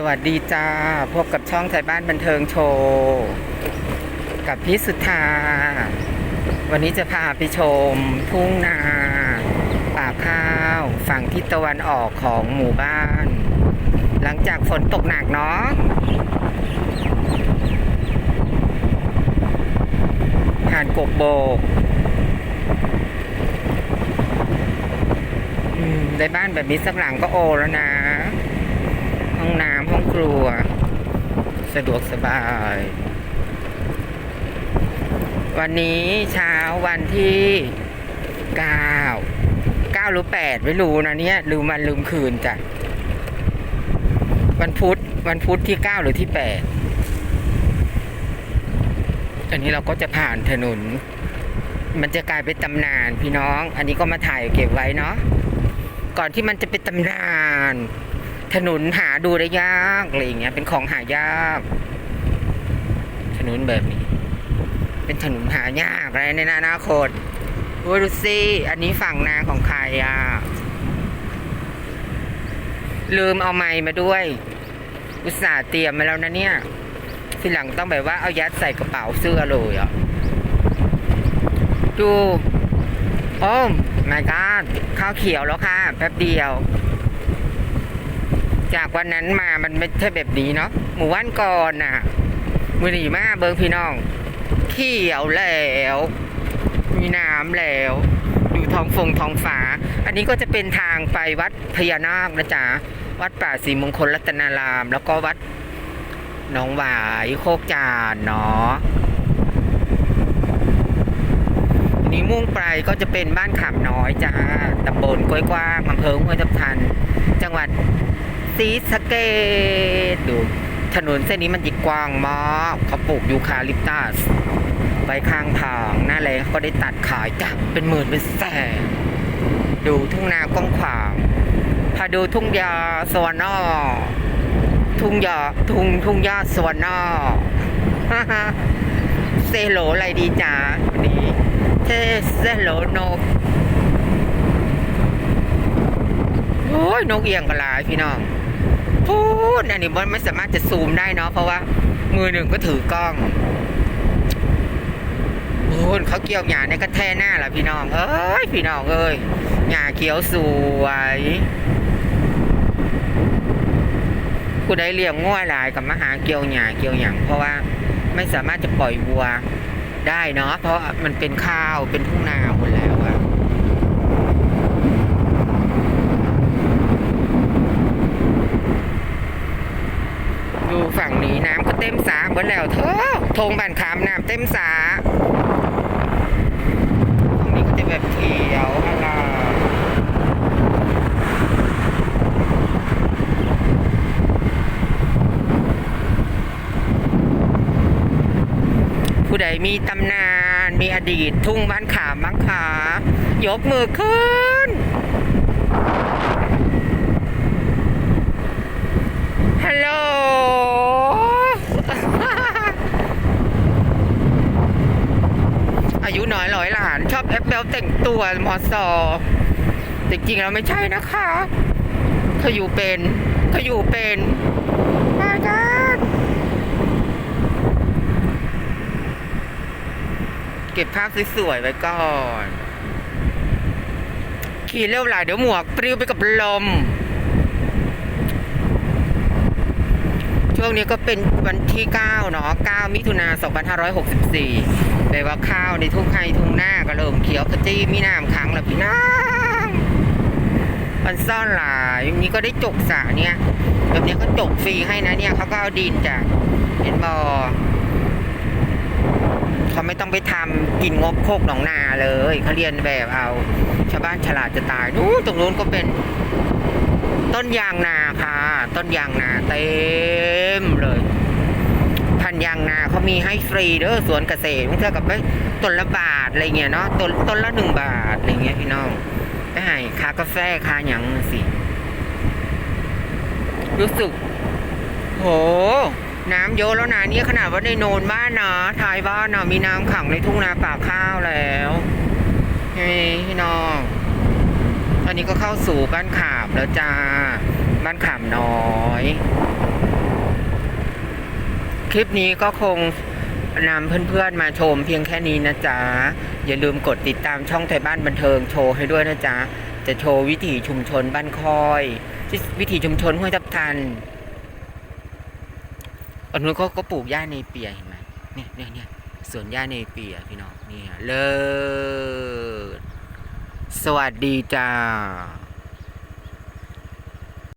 สวัสดีจ้า พบกับช่องไทยบ้านบันเทิงโชว์ กับพี่สุธา วันนี้จะพาไปชม ทุ่งนา ป่าข้าว ฝั่งทิศตะวันออกของหมู่บ้าน หลังจากฝนตกหนักเนาะหานกกโบกได้บ้านแบบนี้สักหลังก็โอแล้วนะ องน้ำห้องครัว สะดวกสบาย วันนี้เช้าวันที่เก้าเก้าหรือแปดไม่รู้นะเนี่ยลืมวันลืมคืนจ้ะ วันพุธวันพุธที่เก้าหรือที่แปดอันนี้เราก็จะผ่านถนน มันจะกลายเป็นตำนานพี่น้อง อันนี้ก็มาถ่ายเก็บไว้เนาะ ก่อนที่มันจะเป็นตำนาน ถนนหาดูได้ยากอะไรอย่างเงี้ย เป็นของหายาก ถนนแบบนี้ เป็นถนนหายากอะไรในอนาคตดูสิอันนี้ฝั่งนาของใครอะลืมเอาไม้มาด้วย อุตส่าห์เตรียมมาแล้วนะเนี่ยทีหลังต้องแบบว่าเอายัดใส่กระเป๋าเสื้อเลยอะดูโอ้ไม่กาข้าวเขียวแล้วค่ะ แป๊บเดียว จากวันนั้นมามันไม่ใช่แบบนี้เนาะหมู่บ้านก่อนน่ะมือหนีมาเบิงพี่น้องเขียวแล้ว มีน้ำแล้วอยู่ท้องฟงท้องฟ้า อันนี้ก็จะเป็นทางไปวัดพญานาคนะจ๊ะวัดป่าศรีมงคลรัตนาราม แล้วก็วัดหนองหวายโคกจานเนาะอันนี้มุ่งไปก็จะเป็นบ้านขามน้อยจ้าตำบลกล้วยกว้างอำเภอห้วยทับทัน จังหวัด ศรีสะเกดดูถนนเส้นนี้มันจิกว้างมากเขาปลูกยูคาลิปตัสไว้ข้างทางหน้าแรงเขาก็ได้ตัดขายจ้ะเป็นหมื่นเป็นแสนดูทุ่งนากว้างขวางพาดูทุ่งยาสวรรค์นอทุ่งยาทุ่งทุ่งยาสวรรค์นอเซโลอะไรดีจ้าวันนี้เทเซโลโนกโอ้ยนกเอียงกระลายพี่น้อง พูดอันนี้มันไม่สามารถจะซูมได้เนาะเพราะว่า มือหนึ่งก็ถือกล้องพูดเขาเกี่ยวหยาในกระแทหน้าล่ะพี่น้องเอ้ยพี่น้องเอ้ยหยาเขียวสวยกูได้เลี้ยงง่วหลายกับมหาเกี่ยวหยาเกี่ยวหยางเพราะว่าไม่สามารถจะปล่อยวัวได้เนาะเพราะมันเป็นข้าวเป็นทุ่งนาหมดแล้วอะ ดูฝั่งนี้น้ำก็เต็มสาหมดแล้วเธอทงบ้านขามน้ำเต็มสาฝั่งนี้ก็จะแบบเขียวฮะล่ะผู้ใดมีตำนานมีอดีตทุ่งบ้านขามบ้างขายกมือขึ้น ฮัลโหล อายุน้อยร้อยหลาน ชอบแอปเบลแต่งตัวมอสอจริงๆแล้วไม่ใช่นะคะเขาอยู่เป็นเขาอยู่เป็นมากันเก็บภาพสวยๆไว้ก่อน ขี่เร็วหลายเดี๋ยวหมวกปลิวไปกับลม ช่วงนี้ก็เป็นวันที่ 9 เนาะ 9 มิถุนา2564แปลว่าข้าวในทุ่งไร่ทุ่งหน้าก็เริ่มเขียวขจีมีน้ำขังแล้วพี่น้องมันซ่อนหลายอย่างนี้ก็ได้จกสรเนี่ย แบบนี้ก็จกฟรีให้นะเนี่ยเขาก็เอาดินจากเห็นบอเขาไม่ต้องไปทำกินงบโคกหนองนาเลยเขาเรียนแบบเอา ชาวบ้านฉลาดจะตายดูตรงนู้นก็เป็นต้นยางนาค่ะ ต้นยางนาเต็มเลยพันยางนาเขามีให้ฟรีเด้อสวนเกษตรเท่ากับไปต้นละบาทอะไรเงี้ยเนาะต้นต้นละหนึ่งบาทอะไรเงี้ยพี่น้องไปให้ค่ากาแฟค่าหยังสิรู้สึก โห น้ำเยอะแล้วนะเนี่ยขนาดว่าในโนนบ้านนะท้ายบ้านนะมีน้ำขังในทุ่งนาป่าข้าวแล้วเฮ้ยพี่น้อง ตอนนี้ก็เข้าสู่บ้านขามแล้วจ้า บ้านขามน้อย คลิปนี้ก็คงนำเพื่อนๆมาชมเพียงแค่นี้นะจ๊ะ อย่าลืมกดติดตามช่องไทยบ้านบันเทิงโชว์ให้ด้วยนะจ๊ะ จะโชว์วิถีชุมชนบ้านคอย วิถีชุมชนห้วยทับทันอันนู้นก็ก็ปลูกหญ้าในเปียเห็นไหมเนี่ยเนี่ยเนี่ยสวนหญ้าในเปียพี่น้องเนี่ยเลิศสวัสดีจ้า